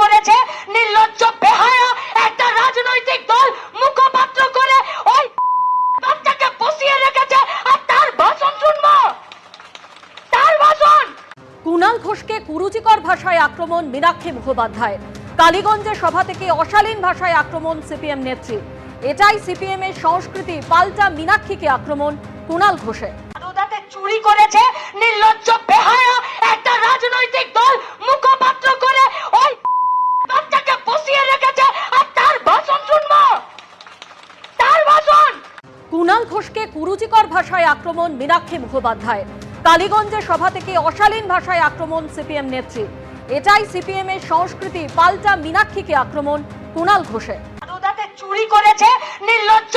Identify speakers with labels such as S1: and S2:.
S1: করেছে নির্লজ্জ বেহায়া একটা রাজনৈতিক দল মুখপাত্র করে ওই বাচ্চাকে বসিয়ে রেখেছে আর তার ভাষণ শুনব। তার ভাষণ।
S2: কুণাল ঘোষকে কুরুচিকর ভাষায় আক্রমণ মীনাক্ষী মুখোপাধ্যায়। কালীগঞ্জে সভা থেকে অশালীন ভাষায় আক্রমণ সিপিএম নেত্রী। এটাই সিপিএম এর সংস্কৃতি পাল্টা মীনাক্ষীকে আক্রমণ কুণাল ঘোষের।
S1: চুরি করেছে নির্লজ্জ বেহায়া একটা রাজনৈতিক দল মুখপাত্র করে ওই বাচ্চাকে বসিয়ে রেখেছে আর তার ভাষণ শুনব তার ভাষণ
S2: কুণাল ঘোষকে কুরুচিকর ভাষায় আক্রমণ মীনাক্ষী মুখোপাধ্যায়। কালীগঞ্জে সভা থেকে অশালীন ভাষায় আক্রমণ সিপিএম নেত্রী। এটাই সিপিএম এর সংস্কৃতি, পাল্টা মীনাক্ষীকে আক্রমণ কুনাল ঘোষের।
S1: চুরি করেছে, নির্লজ্জ